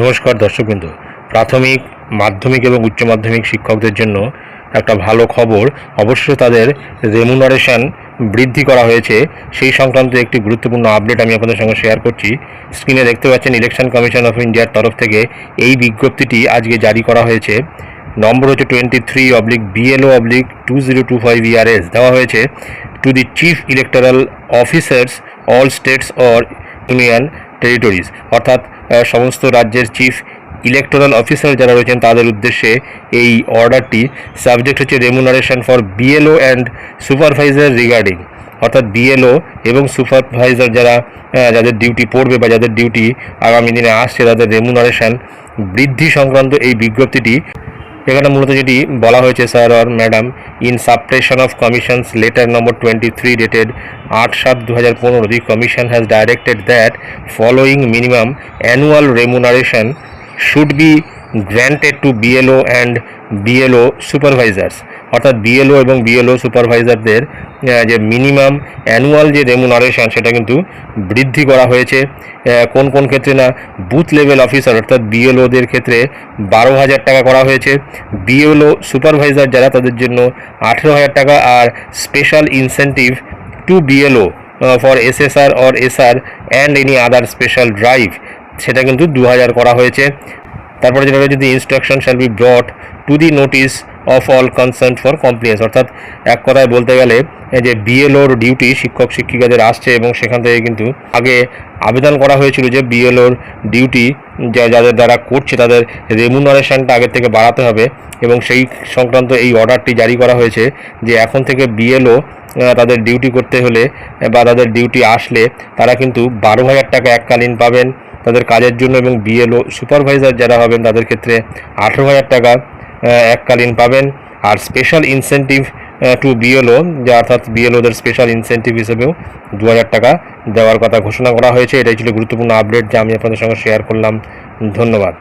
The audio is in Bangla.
নমস্কার দর্শকবৃন্দ। প্রাথমিক, মাধ্যমিক এবং উচ্চ মাধ্যমিক শিক্ষকদের জন্য একটা ভালো খবর। অবশ্যই তাদের রেমুনারেশন বৃদ্ধি করা হয়েছে। সেই সংক্রান্ত একটি গুরুত্বপূর্ণ আপডেট আমি আপনাদের সঙ্গে শেয়ার করছি। স্ক্রিনে দেখতে পাচ্ছেন ইলেকশন কমিশন অফ ইন্ডিয়ার তরফ থেকে এই বিজ্ঞপ্তিটি আজকে জারি করা হয়েছে। নম্বর হচ্ছে twenty three oblique BLO oblique two zero two five ERS দেওয়া হয়েছে। To the chief electoral officers all states or union territories অর্থাৎ সমস্ত রাজ্যের চিফ ইলেকটোরাল অফিসার যারা রয়েছেন তাদের উদ্দেশ্যে এই অর্ডারটি সাবজেক্ট হচ্ছে remuneration for BLO and supervisor regarding অর্থাৎ বিএলও এবং সুপারভাইজার যারা যাদের ডিউটি পড়বে বা যাদের ডিউটি আগামী দিনে আসছে, তাদের রেমুনারেশন বৃদ্ধি সংক্রান্ত এই বিজ্ঞপ্তিটি এখানে মূলত যেটি বলা হয়েছে, sir R madam, in supersession of commission's letter number twenty three dated আট সাত দু হাজার পনেরো, the commission has directed that following minimum annual remuneration should be granted to BLO and BLO supervisors. অর্থাৎ বিএলও এবং বিএলও সুপারভাইজারদের যে মিনিমাম অ্যানুয়াল যে রেমুনারেশন সেটা কিন্তু বৃদ্ধি করা হয়েছে। কোন কোন ক্ষেত্রে না বুথ লেভেল অফিসার অর্থাৎ বিএলওদের ক্ষেত্রে বারো হাজার টাকা করা হয়েছে। বিএলও সুপারভাইজার যারা, তাদের জন্য আঠেরো হাজার টাকা আর special incentive to BLO for SSR or SR and any other special drive সেটা কিন্তু দু হাজার করা হয়েছে। তারপরে যেটা রয়েছে instruction shall be brought to the notice of all concern for compliance অর্থাৎ এক কথায় বলতে গেলে যে বিএলওর ডিউটি শিক্ষক, শিক্ষিকাদের আসছে এবং সেখান থেকে কিন্তু আগে আবেদন করা হয়েছিল যে বিএলওর ডিউটি যা যাদের দ্বারা করছে, তাদের রেমুনারেশনটা আগের থেকে বাড়াতে হবে এবং সেই সংক্রান্ত এই অর্ডারটি জারি করা হয়েছে যে এখন থেকে বিএলও তাদের ডিউটি করতে হলে বা তাদের ডিউটি আসলে তারা কিন্তু বারো হাজার টাকা এককালীন পাবেন তাদের কাজের জন্য এবং বিএলও সুপারভাইজার যারা হবেন, তাদের ক্ষেত্রে আঠেরো হাজার টাকা এককালীন পাবেন। আর স্পেশাল ইনসেন্টিভ টু বিএলও যা অর্থাৎ বিএলওদের স্পেশাল ইনসেন্টিভ হিসেবেও দু হাজার টাকা দেওয়ার কথা ঘোষণা করা হয়েছে। এটাই ছিল গুরুত্বপূর্ণ আপডেট যা আমি আপনাদের সঙ্গে শেয়ার করলাম। ধন্যবাদ।